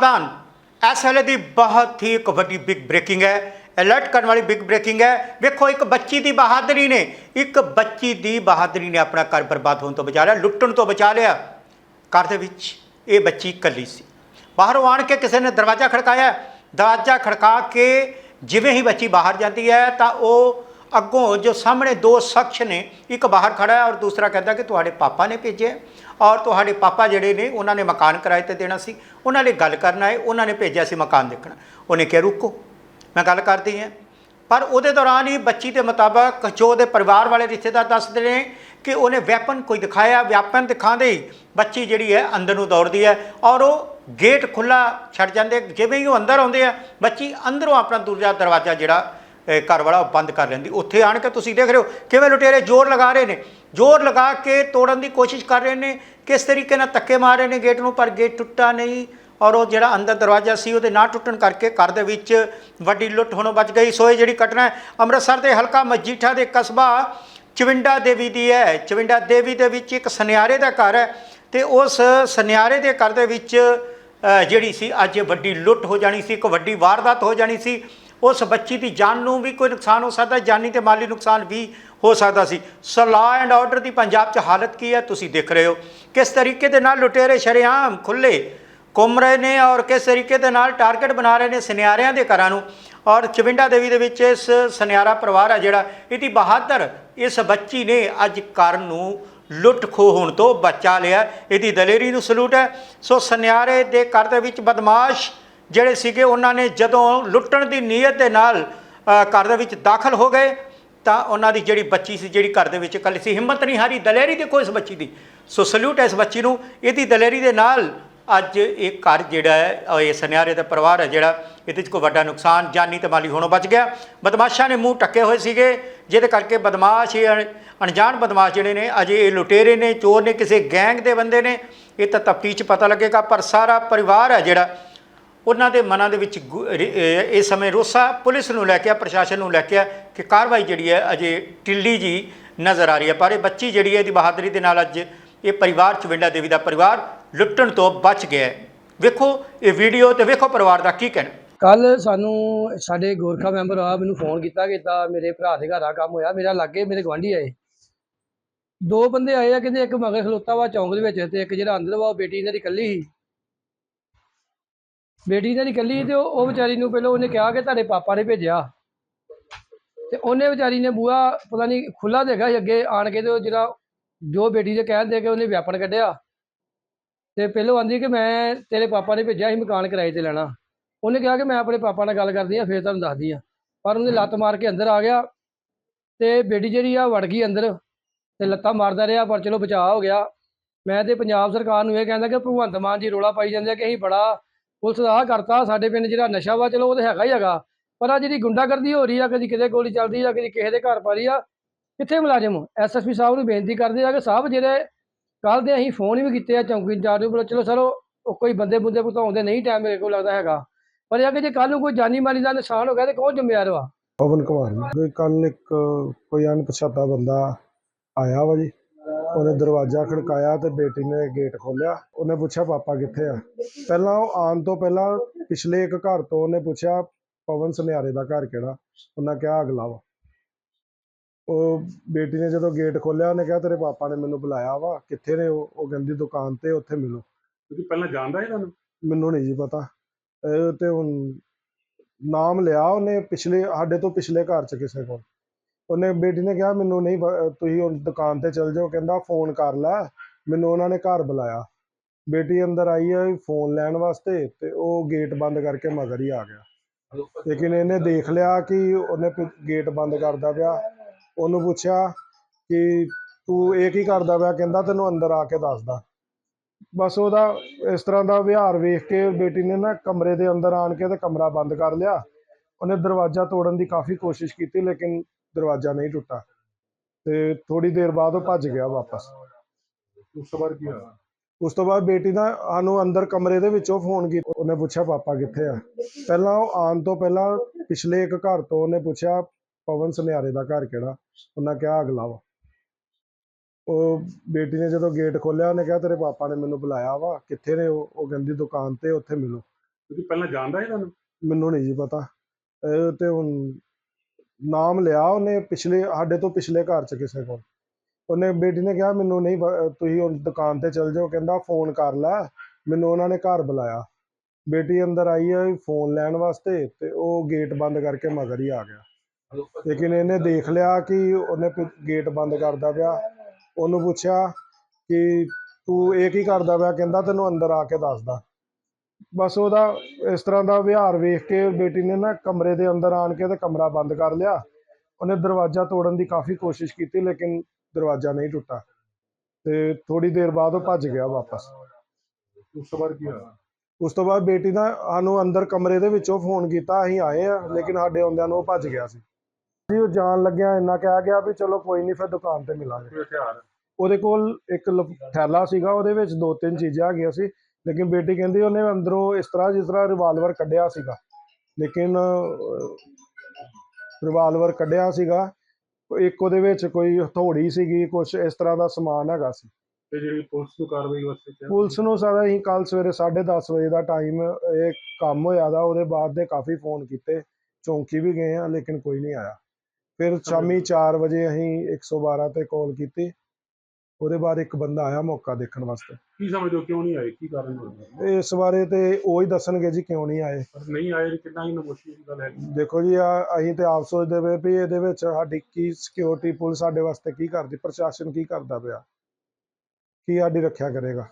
ਸਾਵਧਾਨ। ਇਸ ਵੇਲੇ ਦੀ ਬਹੁਤ ਹੀ ਇੱਕ ਵੱਡੀ ਬਿਗ ਬ੍ਰੇਕਿੰਗ ਹੈ। ਅਲਰਟ ਕਰਨ ਵਾਲੀ ਬਿਗ ਬ੍ਰੇਕਿੰਗ ਹੈ। ਵੇਖੋ, ਇੱਕ ਬੱਚੀ ਦੀ ਬਹਾਦਰੀ ਨੇ, ਇੱਕ ਬੱਚੀ ਦੀ ਬਹਾਦਰੀ ਨੇ ਆਪਣਾ ਘਰ ਬਰਬਾਦ ਹੋਣ ਤੋਂ ਬਚਾ ਲਿਆ, ਲੁੱਟਣ ਤੋਂ ਬਚਾ ਲਿਆ। ਘਰ ਦੇ ਵਿੱਚ ਇਹ ਬੱਚੀ ਇਕੱਲੀ ਸੀ। ਬਾਹਰੋਂ ਆਣ ਕੇ ਕਿਸੇ ਨੇ ਦਰਵਾਜ਼ਾ ਖੜਕਾਇਆ। ਦਰਵਾਜ਼ਾ ਖੜਕਾ ਕੇ ਜਿਵੇਂ ਹੀ ਬੱਚੀ ਬਾਹਰ ਜਾਂਦੀ ਹੈ ਤਾਂ ਉਹ ਅੱਗੋਂ ਜੋ ਸਾਹਮਣੇ ਦੋ ਸ਼ਖਸ ਨੇ, ਇੱਕ ਬਾਹਰ ਖੜਾ ਹੈ ਔਰ ਦੂਸਰਾ ਕਹਿੰਦਾ ਕਿ ਤੁਹਾਡੇ ਪਾਪਾ ਨੇ ਭੇਜਿਆ ਔਰ ਤੁਹਾਡੇ ਪਾਪਾ ਜਿਹੜੇ ਨੇ, ਉਹਨਾਂ ਨੇ ਮਕਾਨ ਕਿਰਾਏ ਤੇ ਦੇਣਾ ਸੀ। ਉਹਨਾਂ ਨੇ ਗੱਲ ਕਰਨਾ ਹੈ, ਉਹਨਾਂ ਨੇ ਭੇਜਿਆ ਸੀ ਮਕਾਨ ਦੇਖਣਾ। ਉਹਨੇ ਕਿਹਾ, ਰੁਕੋ, ਮੈਂ ਗੱਲ ਕਰਦੀ ਹਾਂ। ਪਰ ਉਹਦੇ ਦੌਰਾਨ ਹੀ ਬੱਚੀ ਦੇ ਮੁਤਾਬਕ ਜੋ ਉਹਦੇ ਪਰਿਵਾਰ ਵਾਲੇ ਰਿਸ਼ਤੇਦਾਰ ਦੱਸਦੇ ਨੇ ਕਿ ਉਹਨੇ ਵੈਪਨ ਕੋਈ ਦਿਖਾਇਆ, ਵੈਪਨ ਦਿਖਾਉਂਦੇ ਹੀ ਬੱਚੀ ਜਿਹੜੀ ਹੈ ਅੰਦਰ ਨੂੰ ਦੌੜਦੀ ਹੈ ਔਰ ਉਹ ਗੇਟ ਖੁੱਲਾ ਛੱਡ ਜਾਂਦੇ ਜਿਵੇਂ ਹੀ ਉਹ ਅੰਦਰ ਆਉਂਦੇ ਆ, ਬੱਚੀ ਅੰਦਰੋਂ ਆਪਣਾ ਦੂਜਾ ਦਰਵਾਜ਼ਾ ਜਿਹੜਾ ਘਰ ਵਾਲਾ ਉਹ ਬੰਦ ਕਰ ਲੈਂਦੀ। ਉੱਥੇ ਆਣ ਕੇ ਤੁਸੀਂ ਦੇਖ ਰਹੇ ਹੋ ਕਿਵੇਂ ਲੁਟੇਰੇ ਜ਼ੋਰ ਲਗਾ ਰਹੇ ਨੇ। ਜ਼ੋਰ ਲਗਾ ਕੇ ਤੋੜਨ ਦੀ ਕੋਸ਼ਿਸ਼ ਕਰ ਰਹੇ ਨੇ। ਕਿਸ ਤਰੀਕੇ ਨਾਲ ਧੱਕੇ ਮਾਰ ਰਹੇ ਨੇ ਗੇਟ ਨੂੰ, ਪਰ ਗੇਟ ਟੁੱਟਾ ਨਹੀਂ। ਔਰ ਉਹ ਜਿਹੜਾ ਅੰਦਰ ਦਰਵਾਜ਼ਾ ਸੀ, ਉਹਦੇ ਨਾ ਟੁੱਟਣ ਕਰਕੇ ਘਰ ਦੇ ਵਿੱਚ ਵੱਡੀ ਲੁੱਟ ਹੋਣੋਂ ਬਚ ਗਈ। ਸੋ ਇਹ ਜਿਹੜੀ ਘਟਨਾ ਹੈ, ਅੰਮ੍ਰਿਤਸਰ ਦੇ ਹਲਕਾ ਮਜੀਠਾ ਦੇ ਕਸਬਾ ਚਵਿੰਡਾ ਦੇਵੀ ਦੀ ਹੈ। ਚਵਿੰਡਾ ਦੇਵੀ ਦੇ ਵਿੱਚ ਇੱਕ ਸੁਨਿਆਰੇ ਦਾ ਘਰ ਹੈ ਤੇ ਉਸ ਸੁਨਿਆਰੇ ਦੇ ਘਰ ਦੇ ਵਿੱਚ ਜਿਹੜੀ ਸੀ, ਅੱਜ ਵੱਡੀ ਲੁੱਟ ਹੋ ਜਾਣੀ ਸੀ, ਇੱਕ ਵੱਡੀ ਵਾਰਦਾਤ ਹੋ ਜਾਣੀ ਸੀ। ਉਸ ਬੱਚੀ ਦੀ ਜਾਨ ਨੂੰ ਵੀ ਕੋਈ ਨੁਕਸਾਨ ਹੋ ਸਕਦਾ, ਜਾਨੀ ਤੇ ਮਾਲੀ ਨੁਕਸਾਨ ਵੀ ਹੋ ਸਕਦਾ ਸੀ। ਸੋ ਲਾ ਐਂਡ ਆਰਡਰ ਦੀ ਪੰਜਾਬ 'ਚ ਹਾਲਤ ਕੀ ਹੈ, ਤੁਸੀਂ ਦੇਖ ਰਹੇ ਹੋ। ਕਿਸ ਤਰੀਕੇ ਦੇ ਨਾਲ ਲੁਟੇਰੇ ਸ਼ਰੇਆਮ ਖੁੱਲੇ ਘੁੰਮ ਰਹੇ ਨੇ ਔਰ ਕਿਸ ਤਰੀਕੇ ਦੇ ਨਾਲ ਟਾਰਗੇਟ ਬਣਾ ਰਹੇ ਨੇ ਸੁਨਿਆਰਿਆਂ ਦੇ ਘਰਾਂ ਨੂੰ। ਔਰ ਚਵਿੰਡਾ ਦੇਵੀ ਦੇ ਵਿੱਚ ਇਸ ਸੁਨਿਆਰਾ ਪਰਿਵਾਰ ਆ ਜਿਹੜਾ, ਇਹਦੀ ਬਹਾਦਰ ਇਸ ਬੱਚੀ ਨੇ ਅੱਜ ਘਰ ਨੂੰ ਲੁੱਟ ਖੋਹ ਹੋਣ ਤੋਂ ਬਚਾ ਲਿਆ। ਇਹਦੀ ਦਲੇਰੀ ਨੂੰ ਸਲੂਟ ਹੈ। ਸੋ ਸੁਨਿਆਰੇ ਦੇ ਘਰ ਦੇ ਵਿੱਚ ਬਦਮਾਸ਼ ਜਿਹੜੇ ਸੀਗੇ, ਉਹਨਾਂ ਨੇ ਜਦੋਂ ਲੁੱਟਣ ਦੀ ਨੀਅਤ ਦੇ ਨਾਲ ਘਰ ਦੇ ਵਿੱਚ ਦਾਖਲ ਹੋ ਗਏ, ਤਾਂ ਉਹਨਾਂ ਦੀ ਜਿਹੜੀ ਬੱਚੀ ਸੀ, ਜਿਹੜੀ ਘਰ ਦੇ ਵਿੱਚ ਇਕੱਲੀ ਸੀ, ਹਿੰਮਤ ਨਹੀਂ ਹਾਰੀ ਦਲੇਰੀ ਦੇਖੋ ਇਸ ਬੱਚੀ ਦੀ। ਸੋ ਸਲੂਟ ਹੈ ਇਸ ਬੱਚੀ ਨੂੰ। ਇਹਦੀ ਦਲੇਰੀ ਦੇ ਨਾਲ ਅੱਜ ਇਹ ਘਰ ਜਿਹੜਾ ਹੈ ਇਹ ਸੁਨਿਆਰੇ ਦਾ ਪਰਿਵਾਰ ਹੈ ਜਿਹੜਾ ਇਹਦੇ 'ਚ ਕੋਈ ਵੱਡਾ ਨੁਕਸਾਨ, ਜਾਨੀ ਤੇ ਮਾਲੀ ਹੋਣੋਂ ਬਚ ਗਿਆ। ਬਦਮਾਸ਼ਾਂ ਨੇ ਮੂੰਹ ਟੱਕੇ ਹੋਏ ਸੀਗੇ, ਜਿਹਦੇ ਕਰਕੇ ਬਦਮਾਸ਼ ਇਹ ਅਣਜਾਣ ਬਦਮਾਸ਼ ਜਿਹੜੇ ਨੇ, ਅਜੇ ਇਹ ਲੁਟੇਰੇ ਨੇ, ਚੋਰ ਨੇ, ਕਿਸੇ ਗੈਂਗ ਦੇ ਬੰਦੇ ਨੇ। ਇਹ ਤਾਂ ਤਫਤੀਸ਼ 'ਚ ਪਤਾ ਲੱਗੇਗਾ, ਪਰ ਸਾਰਾ ਪਰਿਵਾਰ ਹੈ ਜਿਹੜਾ ਉਹਨਾਂ ਦੇ ਮਨਾਂ ਦੇ ਵਿੱਚ ਗੁ- ਇਸ ਸਮੇਂ ਰੋਸਾ ਪੁਲਿਸ ਨੂੰ ਲੈ ਕੇ ਆ, ਪ੍ਰਸ਼ਾਸਨ ਨੂੰ ਲੈ ਕੇ ਆ ਕਿ ਕਾਰਵਾਈ ਜਿਹੜੀ ਹੈ ਅਜੇ ਢਿੱਲੀ ਜੀ ਨਜ਼ਰ ਆ ਰਹੀ ਹੈ। ਪਰ ਇਹ ਬੱਚੀ ਜਿਹੜੀ ਹੈ ਇਹਦੀ ਬਹਾਦਰੀ ਦੇ ਨਾਲ ਅੱਜ ਇਹ ਪਰਿਵਾਰ ਚਵਿੰਡਾ ਦੇਵੀ ਦਾ ਪਰਿਵਾਰ ਲੁੱਟਣ ਤੋਂ ਬਚ ਗਿਆ ਹੈ। ਵੇਖੋ ਇਹ ਵੀਡੀਓ ਤੇ ਵੇਖੋ ਪਰਿਵਾਰ ਦਾ ਕੀ ਕਹਿਣਾ। ਕੱਲ ਸਾਨੂੰ ਸਾਡੇ ਗੋਰਖਾ ਮੈਂਬਰ ਆ ਮੈਨੂੰ ਫੋਨ ਕੀਤਾ ਕਿ ਏਦਾਂ ਮੇਰੇ ਭਰਾ ਦੇ ਘਰ ਆ ਕੰਮ ਹੋਇਆ ਮੇਰਾ ਲਾਗੇ ਮੇਰੇ ਗਵਾਂਢੀ ਆਏ। ਦੋ ਬੰਦੇ ਆਏ ਆ ਕਹਿੰਦੇ ਇੱਕ ਮਗਰ ਖਲੋਤਾ ਵਾ ਚੌਂਕ ਦੇ ਵਿੱਚ ਤੇ ਇੱਕ ਜਿਹੜਾ ਅੰਦਰ ਵਾ ਉਹ ਬੇਟੀ ਇਹਨਾਂ ਦੀ ਇਕੱਲੀ ਸੀ। ਬੇਟੀ ਇਹਨਾਂ ਦੀ ਇਕੱਲੀ ਸੀ ਤੇ ਉਹ ਉਹ ਵਿਚਾਰੀ ਨੂੰ ਪਹਿਲਾਂ ਉਹਨੇ ਕਿਹਾ ਕਿ ਤੁਹਾਡੇ ਪਾਪਾ ਨੇ ਭੇਜਿਆ। ਤੇ ਉਹਨੇ ਵਿਚਾਰੀ ਨੇ ਬੂਹਾ ਪਤਾ ਨਹੀਂ ਖੁੱਲਾ ਦੇਖਿਆ ਸੀ ਅੱਗੇ ਆਣ ਕੇ ਤੇ ਉਹ ਜਿਹੜਾ ਜੋ ਬੇਟੀ ਦੇ ਕਹਿਣ ਦੇ ਕੇ ਉਹਨੇ ਵਿਆਪਨ ਕੱਢਿਆ। ਤੇ ਪਹਿਲਾਂ ਆਂਦੀ ਕਿ ਮੈਂ ਤੇਰੇ ਪਾਪਾ ਨੇ ਭੇਜਿਆ ਸੀ ਮਕਾਨ ਕਿਰਾਏ ਤੇ ਲੈਣਾ। ਉਹਨੇ ਕਿਹਾ ਕਿ ਮੈਂ ਆਪਣੇ ਪਾਪਾ ਨਾਲ ਗੱਲ ਕਰਦੀ ਆ ਫਿਰ ਤੁਹਾਨੂੰ ਦੱਸਦੀ ਆ ਪਰ ਉਹਨੇ ਲੱਤ ਮਾਰ ਕੇ ਅੰਦਰ ਆ ਗਿਆ ਤੇ ਬੇਟੀ ਜਿਹੜੀ ਆ ਵੜ ਗਈ ਅੰਦਰ ਤੇ ਲੱਤਾਂ ਮਾਰਦਾ ਰਿਹਾ, ਪਰ ਚਲੋ ਬਚਾਅ ਹੋ ਗਿਆ। ਮੈਂ ਤੇ ਪੰਜਾਬ ਸਰਕਾਰ ਨੂੰ ਇਹ ਕਹਿੰਦਾ ਕਿ ਭਗਵੰਤ ਮਾਨ ਜੀ ਰੋਲਾ ਪਾਈ ਜਾਂਦੇ ਆ ਕਿ ਅਸੀਂ ਬੜਾ ਪੁਲਿਸ ਦਾ ਆਹ ਕਰਤਾ, ਸਾਡੇ ਪਿੰਡ ਜਿਹੜਾ ਨਸ਼ਾ ਵਾ, ਚਲੋ ਉਹ ਤਾਂ ਹੈਗਾ ਹੀ ਹੈਗਾ, ਪਰ ਆ ਜਿਹੜੀ ਗੁੰਡਾਗਰਦੀ ਹੋ ਰਹੀ ਆ, ਕਦੀ ਕਿਤੇ ਗੋਲੀ ਚੱਲਦੀ ਆ, ਕਦੀ ਕਿਸੇ ਦੇ ਘਰ ਪਾ ਰਹੀ ਆ, ਕਿੱਥੇ ਮੁਲਾਜ਼ਮ? ਐਸਐਸਪੀ ਸਾਹਿਬ ਨੂੰ ਬੇਨਤੀ ਕਰਦੇ ਆ ਕਿ ਸਾਹਿਬ ਜਿਹੜੇ ਕੱਲ ਦੇ ਅਸੀਂ ਫੋਨ ਵੀ ਕੀਤੇ ਆ, ਚੌਂਕੀ ਨੂੰ ਬੋਲੋ ਚਲੋ ਸਰ, ਉਹ ਕੋਈ ਬੰਦੇ ਬੁੰਦੇ ਭੁਗਤਾਉਂਦੇ ਨਹੀਂ ਟਾਈਮ ਮੇਰੇ ਕੋਲ ਲੱਗਦਾ ਹੈਗਾ, ਪਰ ਇਹ ਕਿ ਜੇ ਕੱਲ ਨੂੰ ਕੋਈ ਜਾਨੀ ਮਾਲੀ ਦਾ ਨੁਕਸਾਨ ਹੋ ਗਿਆ ਤੇ ਕੌਣ ਜ਼ਿੰਮੇਵਾਰ ਵਾ? ਪਵਨ ਕੁਮਾਰ ਜੀ ਕੱਲ ਇੱਕ ਕੋਈ ਅਣਪਛਾਤਾ ਬੰਦਾ ਆਇਆ ਵਾ ਜੀ ਉਹਨੇ ਦਰਵਾਜ਼ਾ ਖੜਕਾਇਆ ਤੇ ਬੇਟੀ ਨੇ ਗੇਟ ਖੋਲ੍ਹਿਆ। ਉਹਨੇ ਪੁੱਛਿਆ ਪਾਪਾ ਕਿੱਥੇ ਆ? ਪਹਿਲਾਂ ਉਹ ਆਉਣ ਤੋਂ ਪਹਿਲਾਂ ਪਿਛਲੇ ਇੱਕ ਘਰ ਤੋਂ ਉਹਨੇ ਪੁੱਛਿਆ ਪਵਨ ਸੁਨਿਆਰੇ ਦਾ ਘਰ ਕਿਹੜਾ? ਉਹਨਾਂ ਕਿਹਾ ਅਗਲਾ ਵਾ ਉਹ ਬੇਟੀ ਨੇ ਜਦੋਂ ਗੇਟ ਖੋਲ੍ਹਿਆ ਉਹਨੇ ਕਿਹਾ ਤੇਰੇ ਪਾਪਾ ਨੇ ਮੈਨੂੰ ਬੁਲਾਇਆ ਵਾ। ਕਿੱਥੇ ਨੇ ਉਹ? ਉਹ ਕਹਿੰਦੀ ਦੁਕਾਨ ਤੇ ਉੱਥੇ ਮਿਲੋ। ਤੁਸੀਂ ਪਹਿਲਾਂ ਜਾਣਦਾ ਹੈ ਤੁਹਾਨੂੰ? ਮੈਨੂੰ ਨਹੀਂ ਜੀ ਪਤਾ। ਇਹ ਤੇ ਹੁਣ ਨਾਮ ਲਿਆ ਉਹਨੇ ਪਿਛਲੇ ਸਾਡੇ ਤੋਂ ਪਿਛਲੇ ਘਰ ਚ ਕਿਸੇ ਕੋਲ। ਉਹਨੇ ਬੇਟੀ ਨੇ ਕਿਹਾ, ਮੈਨੂੰ ਨਹੀਂ ਪ- ਤੁਸੀਂ ਉਹ ਦੁਕਾਨ ਤੇ ਚਲ ਜਾਓ। ਕਹਿੰਦਾ, ਫੋਨ ਕਰ ਲੈ। ਮੈਨੂੰ ਉਹਨਾਂ ਨੇ ਘਰ ਬੁਲਾਇਆ। ਬੇਟੀ ਅੰਦਰ ਆਈ ਹੈ ਫੋਨ ਲੈਣ ਵਾਸਤੇ ਤੇ ਉਹ ਗੇਟ ਬੰਦ ਕਰਕੇ ਮਗਰ ਹੀ ਆ ਗਿਆ। ਲੇਕਿਨ ਇਹਨੇ ਦੇਖ ਲਿਆ ਕਿ ਉਹਨੇ ਪ- ਗੇਟ ਬੰਦ ਕਰਦਾ ਪਿਆ। ਉਹਨੂੰ ਪੁੱਛਿਆ ਕਿ ਤੂੰ ਇਹ ਕੀ ਕਰਦਾ ਪਿਆ? ਕਹਿੰਦਾ, ਤੈਨੂੰ ਅੰਦਰ ਆ ਕੇ ਦੱਸਦਾ। ਬਸ ਉਹਦਾ ਇਸ ਤਰ੍ਹਾਂ ਦਾ ਵਿਹਾਰ ਵੇਖ ਕੇ ਬੇਟੀ ਨੇ ਨਾ ਕਮਰੇ ਦੇ ਅੰਦਰ ਆਣ ਕੇ ਤੇ ਕਮਰਾ ਬੰਦ ਕਰ ਲਿਆ। ਉਹਨੇ ਦਰਵਾਜ਼ਾ ਤੋੜਨ ਦੀ ਕਾਫੀ ਕੋਸ਼ਿਸ਼ ਕੀਤੀ, ਲੇਕਿਨ ਦਰਵਾਜ਼ਾ ਨਹੀਂ ਟੁੱਟਾ। ਤੇ ਥੋੜੀ ਦੇਰ ਬਾਅਦ ਉਹ ਭੱਜ ਗਿਆ ਵਾਪਸ। ਉਸ ਤੋਂ ਬਾਅਦ ਕੀ ਹੋਇਆ? ਉਸ ਤੋਂ ਬਾਅਦ ਬੇਟੀ ਦਾ ਸਾਨੂੰ ਅੰਦਰ ਕਮਰੇ ਦੇ ਵਿੱਚੋਂ ਫੋਨ ਕੀਤਾ। ਉਹਨੇ ਪੁੱਛਿਆ ਪਾਪਾ ਕਿੱਥੇ ਆ? ਪਹਿਲਾਂ ਉਹ ਆਉਣ ਤੋਂ ਪਹਿਲਾਂ ਪਿਛਲੇ ਇੱਕ ਘਰ ਤੋਂ ਉਹਨੇ ਪੁੱਛਿਆ ਪਵਨ ਸੁਨਿਆਰੇ ਦਾ ਘਰ ਕਿਹੜਾ? ਉਹਨਾਂ ਕਿਹਾ ਅਗਲਾ ਵਾ ਉਹ ਬੇਟੀ ਨੇ ਜਦੋਂ ਗੇਟ ਖੋਲ੍ਹਿਆ ਉਹਨੇ ਕਿਹਾ ਤੇਰੇ ਪਾਪਾ ਨੇ ਮੈਨੂੰ ਬੁਲਾਇਆ ਵਾ। ਕਿੱਥੇ ਨੇ ਉਹ? ਉਹ ਕਹਿੰਦੀ ਦੁਕਾਨ ਤੇ ਉੱਥੇ ਮਿਲੋ। ਤੁਸੀਂ ਪਹਿਲਾਂ ਜਾਣਦਾ ਇਹ ਤੁਹਾਨੂੰ? ਮੈਨੂੰ ਨਹੀਂ ਜੀ ਪਤਾ। ਤੇ ਹੁਣ ਨਾਮ ਲਿਆ ਉਹਨੇ ਪਿਛਲੇ, ਸਾਡੇ ਤੋਂ ਪਿਛਲੇ ਘਰ ਚ ਕਿਸੇ ਕੋਲ। ਉਹਨੇ ਬੇਟੀ ਨੇ ਕਿਹਾ, ਮੈਨੂੰ ਨਹੀਂ ਤੁਸੀਂ ਉਹ ਦੁਕਾਨ ਤੇ ਚਲ ਜਾਓ। ਕਹਿੰਦਾ, ਫੋਨ ਕਰ ਲੈ। ਮੈਨੂੰ ਉਹਨਾਂ ਨੇ ਘਰ ਬੁਲਾਇਆ। ਬੇਟੀ ਅੰਦਰ ਆਈ ਹੈ ਫੋਨ ਲੈਣ ਵਾਸਤੇ ਤੇ ਉਹ ਗੇਟ ਬੰਦ ਕਰਕੇ ਮਗਰ ਹੀ ਆ ਗਿਆ। ਲੇਕਿਨ ਇਹਨੇ ਦੇਖ ਲਿਆ ਕਿ ਉਹਨੇ ਗੇਟ ਬੰਦ ਕਰਦਾ ਪਿਆ। ਉਹਨੂੰ ਪੁੱਛਿਆ ਕਿ ਤੂੰ ਇਹ ਕੀ ਕਰਦਾ ਪਿਆ? ਕਹਿੰਦਾ, ਤੈਨੂੰ ਅੰਦਰ ਆ ਕੇ ਦੱਸਦਾ। ਬਸ ਉਹਦਾ ਇਸ ਤਰ੍ਹਾਂ ਦਾ ਵਿਹਾਰ ਵੇਖ ਕੇ ਬੇਟੀ ਨੇ ਨਾ ਕਮਰੇ ਦੇ ਅੰਦਰ ਆਣ ਕੇ ਤੇ ਕਮਰਾ ਬੰਦ ਕਰ ਲਿਆ। ਉਹਨੇ ਦਰਵਾਜ਼ਾ ਤੋੜਨ ਦੀ ਕਾਫੀ ਕੋਸ਼ਿਸ਼ ਕੀਤੀ ਲੇਕਿਨ ਦਰਵਾਜ਼ਾ ਨਹੀਂ ਟੁੱਟਾ। ਤੇ ਥੋੜੀ ਦੇਰ ਬਾਅਦ ਉਹ ਭੱਜ ਗਿਆ ਵਾਪਸ। ਉਸ ਤੋਂ ਬਾਅਦ ਕੀ ਹੋਇਆ? ਉਸ ਤੋਂ ਬਾਅਦ ਬੇਟੀ ਨੇ ਸਾਨੂੰ ਅੰਦਰ ਕਮਰੇ ਦੇ ਵਿੱਚੋਂ ਫੋਨ ਕੀਤਾ ਅਸੀਂ ਆਏ ਆ ਲੇਕਿਨ ਸਾਡੇ ਆਉਂਦਿਆਂ ਨੂੰ ਉਹ ਭੱਜ ਗਿਆ ਸੀ। ਜੀ ਉਹ ਜਾਣ ਲੱਗਿਆ ਇੰਨਾ ਕਹਿ ਗਿਆ ਵੀ ਚਲੋ ਕੋਈ ਨਹੀਂ ਫਿਰ ਦੁਕਾਨ ਤੇ ਮਿਲਾਂਗੇ। ਉਹਦੇ ਕੋਲ ਇੱਕ ਥੈਲਾ ਸੀਗਾ ਉਹਦੇ ਵਿੱਚ ਦੋ ਤਿੰਨ ਚੀਜ਼ਾਂ ਹੈਗੀਆਂ ਸੀ। ਲੇਕਿਨ ਬੇਟੀ ਕਹਿੰਦੀ ਉਹਨੇ ਅੰਦਰੋਂ ਇਸ ਤਰ੍ਹਾਂ ਜਿਸ ਤਰ੍ਹਾਂ ਰਿਵਾਲਵਰ ਕੱਢਿਆ ਸੀਗਾ। ਲੇਕਿਨ ਰਿਵਾਲਵਰ ਕੱਢਿਆ ਸੀਗਾ ਇੱਕ ਉਹਦੇ ਵਿੱਚ ਕੋਈ ਹਥੌੜੀ ਸੀਗੀ ਕੁਝ ਇਸ ਤਰ੍ਹਾਂ ਦਾ ਸਮਾਨ ਹੈਗਾ ਸੀ। ਤੇ ਜਿਹੜੀ ਪੁਲਿਸ ਨੂੰ ਕਾਰਵਾਈ ਵਾਸਤੇ ਪੁਲਿਸ ਨੂੰ ਸਾਰਾ ਅਸੀਂ ਕੱਲ ਸਵੇਰੇ 10:30 ਵਜੇ ਦਾ ਟਾਈਮ ਇਹ ਕੰਮ ਹੋਇਆ ਦਾ ਉਹਦੇ ਬਾਅਦ ਦੇ ਕਾਫੀ ਫੋਨ ਕੀਤੇ ਚੌਂਕੀ ਵੀ ਗਏ ਆ ਲੇਕਿਨ ਕੋਈ ਨਹੀਂ ਆਇਆ। ਫਿਰ ਸ਼ਾਮੀ 4 ਵਜੇ ਅਸੀਂ 112 ਤੇ ਕਾਲ ਕੀਤੀ। ਉਹਦੇ ਬਾਅਦ ਇੱਕ ਬੰਦਾ ਆਇਆ ਮੌਕਾ ਦੇਖਣ ਵਾਸਤੇ। ਕੀ ਸਮਝਦੇ ਹੋ ਕਿਉਂ ਨਹੀਂ ਆਏ? ਕੀ ਕਾਰਨ ਹੋਇਆ? ਇਸ ਬਾਰੇ ਤੇ ਉਹ ਹੀ ਦੱਸਣਗੇ ਜੀ ਕਿਉਂ ਨਹੀਂ ਆਏ। ਪਰ ਨਹੀਂ ਆਏ ਕਿੰਨਾ ਹੀ ਨਮੋਸ਼ੀ ਦੀ ਗੱਲ ਹੈ। ਦੇਖੋ ਜੀ ਆ ਅਸੀਂ ਤੇ ਆਪ ਸੋਚਦੇ ਪਏ ਵੀ ਇਹਦੇ ਵਿੱਚ ਸਾਡੀ ਕੀ ਸਿਕਿਉਰਿਟੀ ਪੁਲਿਸ ਸਾਡੇ ਵਾਸਤੇ ਕੀ ਕਰਦੀ ਪ੍ਰਸ਼ਾਸਨ ਕੀ ਕਰਦਾ ਪਿਆ। ਕੀ ਸਾਡੀ ਰੱਖਿਆ ਕਰੇਗਾ।